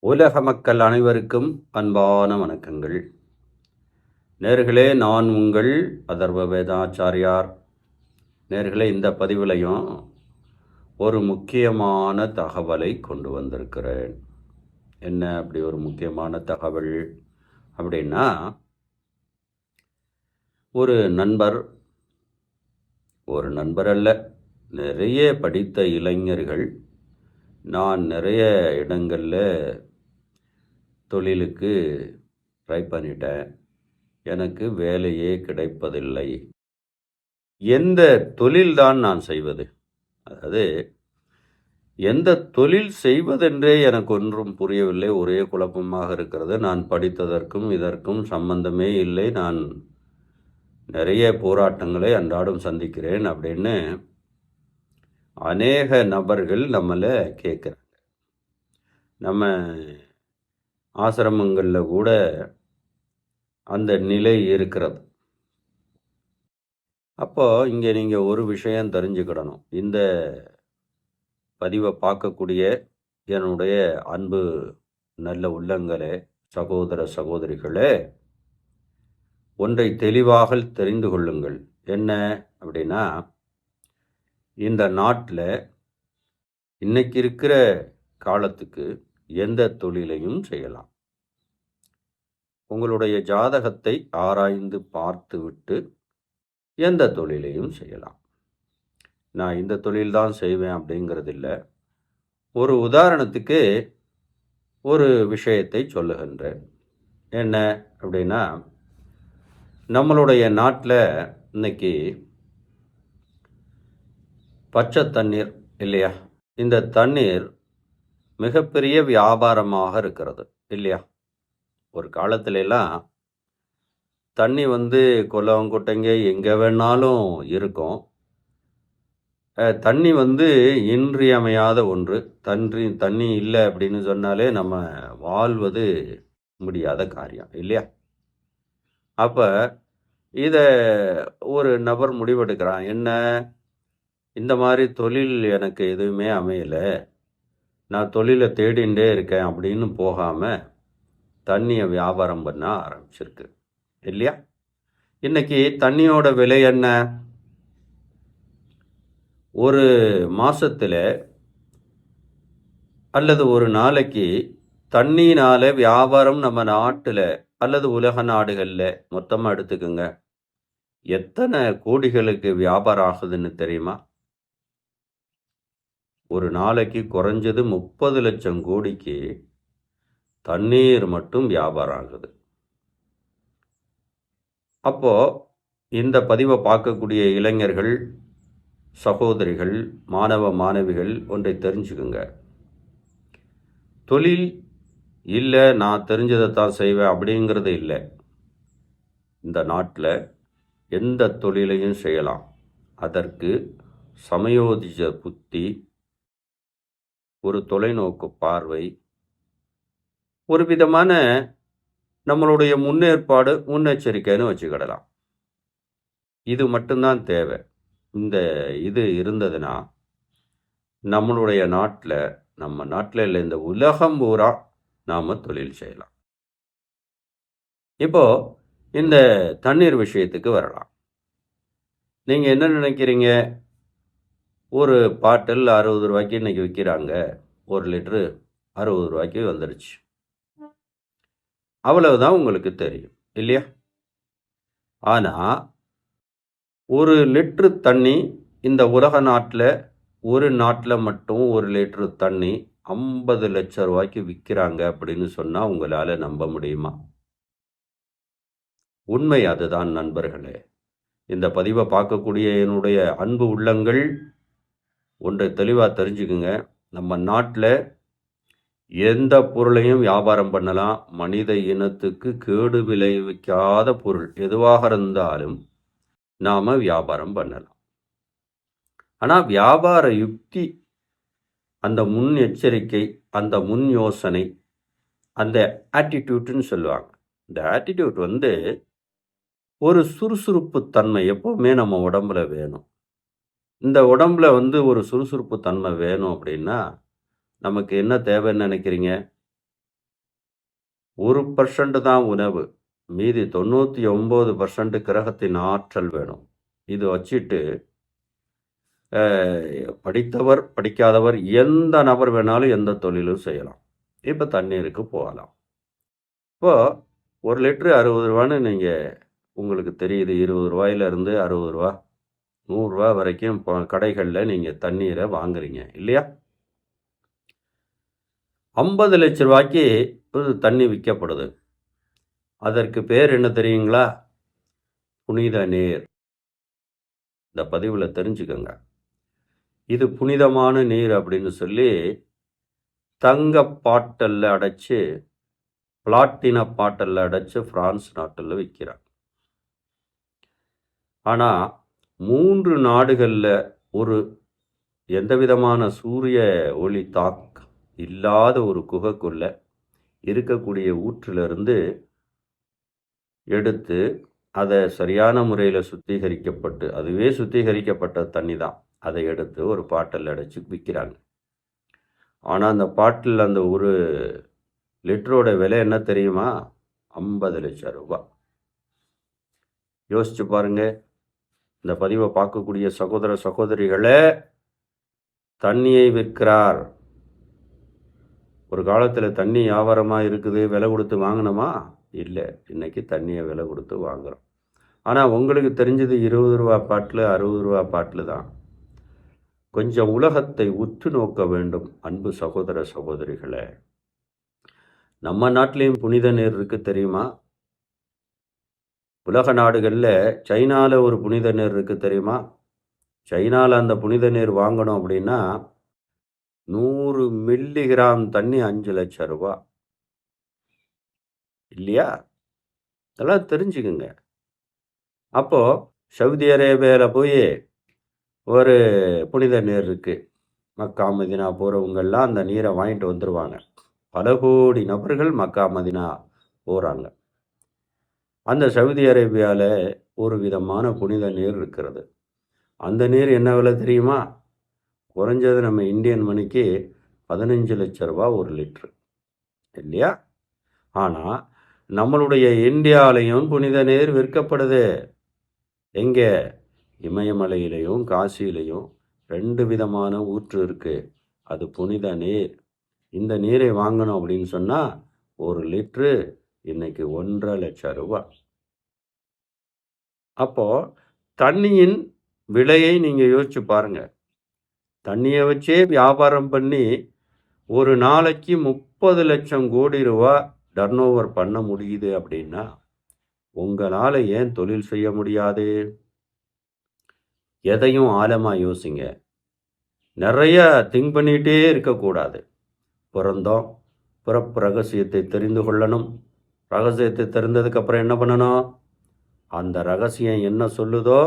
உலக மக்கள் அனைவருக்கும் அன்பான வணக்கங்கள். நேர்களே நான் உங்கள் அதர்வ வேதாச்சாரியார். நேர்களே இந்த பதிவிலையும் ஒரு முக்கியமான தகவலை கொண்டு வந்திருக்கிறேன். என்ன அப்படி ஒரு முக்கியமான தகவல் அப்படின்னா ஒரு நண்பர் ஒரு நண்பர் அல்ல நிறைய படித்த இளைஞர்கள் நான் நிறைய இடங்களில் தொழிலுக்கு ட்ரை பண்ணிட்டேன். எனக்கு வேலையே கிடைப்பதில்லை. எந்த தொழில்தான் நான் செய்வது? அதாவது எந்த தொழில் செய்வதென்றே எனக்கு ஒன்றும் புரியவில்லை. ஒரே குழப்பமாக இருக்கிறது. நான் படித்ததற்கும் இதற்கும் சம்பந்தமே இல்லை. நான் நிறைய போராட்டங்களை அன்றாடம் சந்திக்கிறேன் அப்படின்னு அநேக நபர்கள் நம்மளை கேட்குறாங்க. நம்ம ஆசிரமங்களில் கூட அந்த நிலை இருக்கிறது. அப்போ இங்கே நீங்கள் ஒரு விஷயம் தெரிஞ்சுக்கிடணும். இந்த பதிவை பார்க்கக்கூடிய என்னுடைய அன்பு நல்ல உள்ளங்களே சகோதர சகோதரிகளே ஒன்றை தெளிவாக தெரிந்து கொள்ளுங்கள். என்ன அப்படின்னா இந்த நாட்டில் இன்னைக்கு இருக்கிற காலத்துக்கு எந்த தொழிலையும் செய்யலாம். உங்களுடைய ஜாதகத்தை ஆராய்ந்து பார்த்துவிட்டு எந்த தொழிலையும் செய்யலாம். நான் இந்த தொழில் தான் செய்வேன் அப்படிங்கிறது இல்லை ஒரு உதாரணத்துக்கு ஒரு விஷயத்தை சொல்லுகின்றேன். என்ன அப்படின்னா நம்மளுடைய நாட்டில் இன்னைக்கு பச்சை தண்ணீர் இல்லையா? இந்த தண்ணீர் மிகப்பெரிய வியாபாரமாக இருக்கிறது இல்லையா? ஒரு காலத்துலலாம் தண்ணி வந்து குளம் குட்டைங்க எங்கே வேணாலும் இருக்கும். தண்ணி வந்து இன்றியமையாத ஒன்று. தன்றி தண்ணி இல்லை அப்படின்னு சொன்னாலே நம்ம வாழ்வது முடியாத காரியம் இல்லையா? அப்போ இதை ஒரு நபர் முடிவெடுக்கிறான். என்ன? இந்த மாதிரி தொழில் எனக்கு எதுவுமே அமையலை. நான் தொழிலை தேடிகிட்டே இருக்கேன் அப்படின்னு போகாமல் தண்ணியை வியாபாரம் பண்ண ஆரம்பிச்சிருக்கு. இல்லையா? இன்னைக்கு தண்ணியோட விலை என்ன? ஒரு மாதத்தில் அல்லது ஒரு நாளைக்கு தண்ணினால் வியாபாரம் நம்ம நாட்டில் அல்லது உலக நாடுகளில் மொத்தமாக எடுத்துக்கோங்க. எத்தனை கோடிகளுக்கு வியாபாரம் ஆகுதுன்னு தெரியுமா? ஒரு நாளைக்கு குறைஞ்சது முப்பது லட்சம் கோடிக்கு தண்ணீர் மட்டும் வியாபாரம் ஆகுது. அப்போ இந்த பதிவை பார்க்கக்கூடிய இளைஞர்கள் சகோதரிகள் மாணவ மாணவிகள் ஒன்றை தெரிஞ்சுக்குங்க. தொழில் இல்லை நான் தெரிஞ்சதை தான் செய்வேன் அப்படிங்கிறது இல்லை. இந்த நாட்டில் எந்த தொழிலையும் செய்யலாம். அதற்கு சமயோதிஜ புத்தி ஒரு தொலைநோக்கு பார்வை. ஒரு விதமான நம்மளுடைய முன்னேற்பாடு முன்னெச்சரிக்கைன்னு வச்சுக்கிடலாம். இது மட்டும்தான் தேவை. இந்த இது இருந்ததுன்னா நம்மளுடைய நாட்டில் நம்ம நாட்டில் இல்லை இந்த உலகம் பூரா நாம் தொழில் செய்யலாம். இப்போ இந்த தண்ணீர் விஷயத்துக்கு வரலாம். நீங்கள் என்ன நினைக்கிறீங்க? ஒரு பாட்டில் அறுபது ரூபாய்க்கு இன்றைக்கி விற்கிறாங்க ஒரு லிட்ரு அறுபது ரூபாய்க்கு வந்துடுச்சு அவ்வளவுதான் உங்களுக்கு தெரியும் இல்லையா? ஆனால் ஒரு லிட்ரு தண்ணி இந்த உலக நாட்டில் ஒரு நாட்டில் மட்டும் ஒரு லிட்ரு தண்ணி ஐம்பது லட்சம் ரூபாய்க்கு விற்கிறாங்க அப்படின்னு சொன்னால் உங்களால் நம்ப முடியுமா? உண்மை அதுதான் நண்பர்களே. இந்த பதிவை பார்க்கக்கூடிய என்னுடைய அன்பு உள்ளங்கள் ஒன்றை தெளிவாக தெரிஞ்சுக்குங்க. நம்ம நாட்டில் எந்த பொருளையும் வியாபாரம் பண்ணலாம். மனித இனத்துக்கு கேடு விளைவிக்காத பொருள் எதுவாக இருந்தாலும் நாம் வியாபாரம் பண்ணலாம். ஆனால் வியாபார யுக்தி அந்த முன் எச்சரிக்கை அந்த முன் யோசனை அந்த ஆட்டிடியூட்னு சொல்லுவாங்க. இந்த ஆட்டிடியூட் வந்து ஒரு சுறுசுறுப்பு தன்மை எப்போவுமே நம்ம உடம்புல வேணும். இந்த உடம்புல வந்து ஒரு சுறுசுறுப்பு தன்மை வேணும் அப்படின்னா நமக்கு என்ன தேவைன்னு நினைக்கிறீங்க? ஒரு பர்சன்ட் தான் உணவு. மீதி தொண்ணூற்றி ஒம்பது பர்சன்ட் கிரகத்தின் ஆற்றல் வேணும். இது வச்சுட்டு படித்தவர் படிக்காதவர் எந்த நபர் வேணாலும் எந்த தொழிலும் செய்யலாம். இப்போ தண்ணீருக்கு போகலாம். இப்போ ஒரு லிட்ரு அறுபது ரூபான்னு நீங்கள் உங்களுக்கு தெரியுது இருபது ரூபாயிலிருந்து அறுபது ரூபா நூறுரூவா வரைக்கும் இப்போ கடைகளில் நீங்கள் தண்ணீரை வாங்குறீங்க இல்லையா? ஐம்பது லட்ச ரூபாய்க்கு இது தண்ணி விற்கப்படுது. அதற்கு பேர் என்ன தெரியுங்களா? புனித நீர். இந்த பதிவில் தெரிஞ்சுக்கோங்க. இது புனிதமான நீர் அப்படின்னு சொல்லி தங்க பாட்டலில் அடைச்சு பிளாட்டின பாட்டலில் அடைச்சு ஃப்ரான்ஸ் நாட்டில் விற்கிறாங்க ஆனால் மூன்று நாடுகளில் ஒரு எந்த விதமான சூரிய ஒளி தாக் இல்லாத ஒரு குகைக்குள்ள இருக்கக்கூடிய ஊற்றிலிருந்து எடுத்து அதை சரியான முறையில் சுத்திகரிக்கப்பட்டு அதுவே சுத்திகரிக்கப்பட்ட தண்ணி தான் அதை எடுத்து ஒரு பாட்டில் அடைச்சி விற்கிறாங்க ஆனால் அந்த பாட்டில் அந்த ஒரு லிட்டரோட விலை என்ன தெரியுமா? ஐம்பது லட்சம் ரூபாய். யோசிச்சு பாருங்கள் இந்த பதிவை பார்க்கக்கூடிய சகோதர சகோதரிகளே தண்ணியை விற்கிறார். ஒரு காலத்தில் தண்ணி வியாபாரமாக இருக்குது விலை கொடுத்து வாங்கினோமா இல்லை இன்னைக்கு தண்ணியை விலை கொடுத்து வாங்குறோம். ஆனால் உங்களுக்கு தெரிஞ்சது இருபது ரூபா பாட்டில் அறுபது ரூபா பாட்டில் தான். கொஞ்சம் உலகத்தை உற்று நோக்க வேண்டும் அன்பு சகோதர சகோதரிகளே. நம்ம நாட்டிலையும் புனித நீர் இருக்கு தெரியுமா? உலக நாடுகளில் சைனாவில் ஒரு புனித நீர் இருக்குது தெரியுமா? சைனாவில் அந்த புனித நீர் வாங்கணும் அப்படின்னா நூறு மில்லிகிராம் தண்ணி அஞ்சு லட்சம் ரூபா. இல்லையா? இதெல்லாம் தெரிஞ்சுக்குங்க. அப்போது சவுதி அரேபியாவில் போய் ஒரு புனித நீர் இருக்குது மக்கா மதினா போகிறவங்கெல்லாம் அந்த நீரை வாங்கிட்டு வந்துடுவாங்க பல கோடி நபர்கள் மக்கா மதினா போகிறாங்க அந்த சவுதி அரேபியாவில் ஒரு விதமான புனித நீர் இருக்கிறது. அந்த நீர் என்ன விலை தெரியுமா? குறைஞ்சது நம்ம இந்தியன் மணிக்கு பதினஞ்சு லட்ச ரூபா ஒரு லிட்ரு இல்லையா? ஆனால் நம்மளுடைய இந்தியாவிலையும் புனித நீர் விற்கப்படுது. எங்கே? இமயமலையிலையும் காசியிலையும் ரெண்டு விதமான ஊற்று இருக்குது அது புனித நீர். இந்த நீரை வாங்கணும் அப்படின்னு சொன்னால் ஒரு லிட்ரு இன்னைக்கு ஒன்றரை லட்சம் ரூபா அப்போ தண்ணியின் விலையை நீங்கள் யோசிச்சு பாருங்க. தண்ணியை வச்சே வியாபாரம் பண்ணி ஒரு நாளைக்கு முப்பது லட்சம் கோடி ரூபா டர்ன் ஓவர் பண்ண முடியுது அப்படின்னா உங்களால் ஏன் தொழில் செய்ய முடியாது? எதையும் ஆழமாக யோசிங்க. நிறைய திங்க் பண்ணிகிட்டே இருக்கக்கூடாது. பிறந்தோம் பிறப்பு ரகசியத்தை தெரிந்து கொள்ளணும். ரகசியத்தை தெரிந்ததுக்கு அப்புறம் என்ன பண்ணணும்? அந்த ரகசியம் என்ன சொல்லுதோ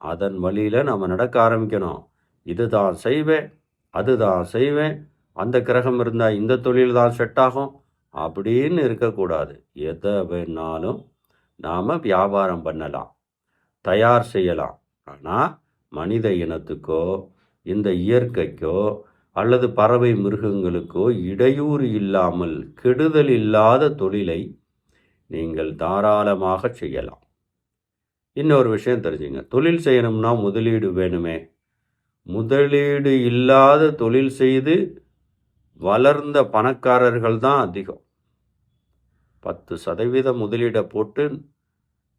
அதன் வழியில் நம்ம நடக்க ஆரம்பிக்கணும். இதுதான் செய்வேன் அதுதான் செய்வேன். அந்த கிரகம் இருந்தால் இந்த தொழில் தான் செட் ஆகும். அப்படின்னு இருக்கக்கூடாது. எதை வேணாலும் நாம் வியாபாரம் பண்ணலாம் தயார் செய்யலாம். ஆனால் மனித இனத்துக்கோ இந்த இயற்கைக்கோ அல்லது பறவை மிருகங்களுக்கோ இடையூறு இல்லாமல் கெடுதல் இல்லாத தொழிலை நீங்கள் தாராளமாக செய்யலாம். இன்னொரு விஷயம் தெரிஞ்சுங்க. தொழில் செய்யணும்னா முதலீடு வேணுமே. முதலீடு இல்லாத தொழில் செய்து வளர்ந்த பணக்காரர்கள் தான் அதிகம். பத்து சதவீத முதலீடை போட்டு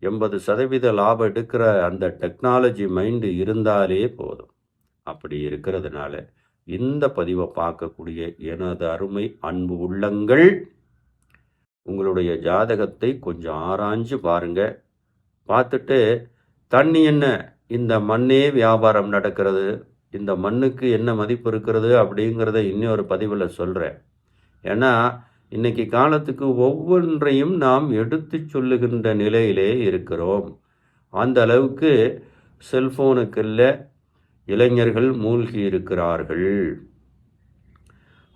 எண்பது சதவீத லாபம் எடுக்கிற அந்த டெக்னாலஜி மைண்டு இருந்தாலே போதும். அப்படி இருக்கிறதுனால இந்த பதிவை பார்க்கக்கூடிய எனது அருமை அன்பு உள்ளங்கள் உங்களுடைய ஜாதகத்தை கொஞ்சம் ஆராய்ஞ்சு பாருங்க. பார்த்துட்டு தண்ணி என்ன? இந்த மண்ணே வியாபாரம் நடக்கிறது. இந்த மண்ணுக்கு என்ன மதிப்பு இருக்கிறது? அப்படிங்கிறத இன்னொரு பதிவில் சொல்கிறேன் ஏன்னா இன்னைக்கு காலத்துக்கு ஒவ்வொன்றையும் நாம் எடுத்து சொல்லுகின்ற நிலையிலே இருக்கிறோம். அந்த அளவுக்கு செல்போனுக்குள்ள இளைஞர்கள் மூழ்கி இருக்கிறார்கள்.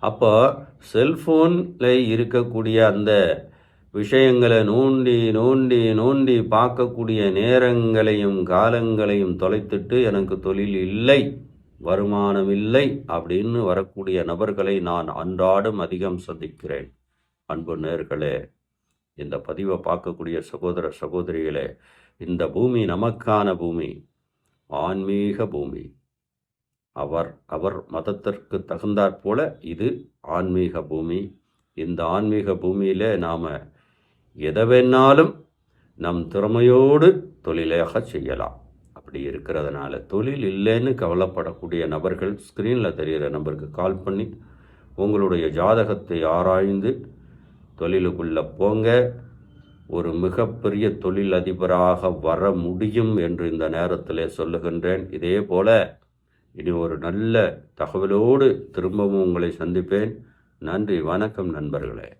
அப்போ செல்ஃபோனில் இருக்கக்கூடிய அந்த விஷயங்களை நோண்டி நோண்டி நோண்டி பார்க்கக்கூடிய நேரங்களையும் காலங்களையும் தொலைத்துட்டு எனக்கு தொழில் இல்லை வருமானம் இல்லை அப்படின்னு வரக்கூடிய நபர்களை நான் அன்றாடம் அதிகம் சந்திக்கிறேன். அன்பு நேர்களே இந்த பதிவை பார்க்கக்கூடிய சகோதர சகோதரிகளே இந்த பூமி நமக்கான பூமி ஆன்மீக பூமி. அவர் அவர் மதத்திற்கு தகுந்தாற்போல இது ஆன்மீக பூமி. இந்த ஆன்மீக பூமியில் நாம் எதை வேணாலும் நம் திறமையோடு தொழிலாக செய்யலாம். அப்படி இருக்கிறதுனால தொழில் இல்லைன்னு கவலைப்படக்கூடிய நபர்கள் ஸ்க்ரீனில் தெரிகிற நம்பருக்கு கால் பண்ணி உங்களுடைய ஜாதகத்தை ஆராய்ந்து தொழிலுக்குள்ளே போங்க. ஒரு மிகப்பெரிய தொழிலதிபராக வர முடியும் என்று இந்த நேரத்தில் சொல்லுகின்றேன். இதே போல இனி ஒரு நல்ல தகவலோடு திரும்பவும் உங்களை சந்திப்பேன். நன்றி வணக்கம் நண்பர்களே.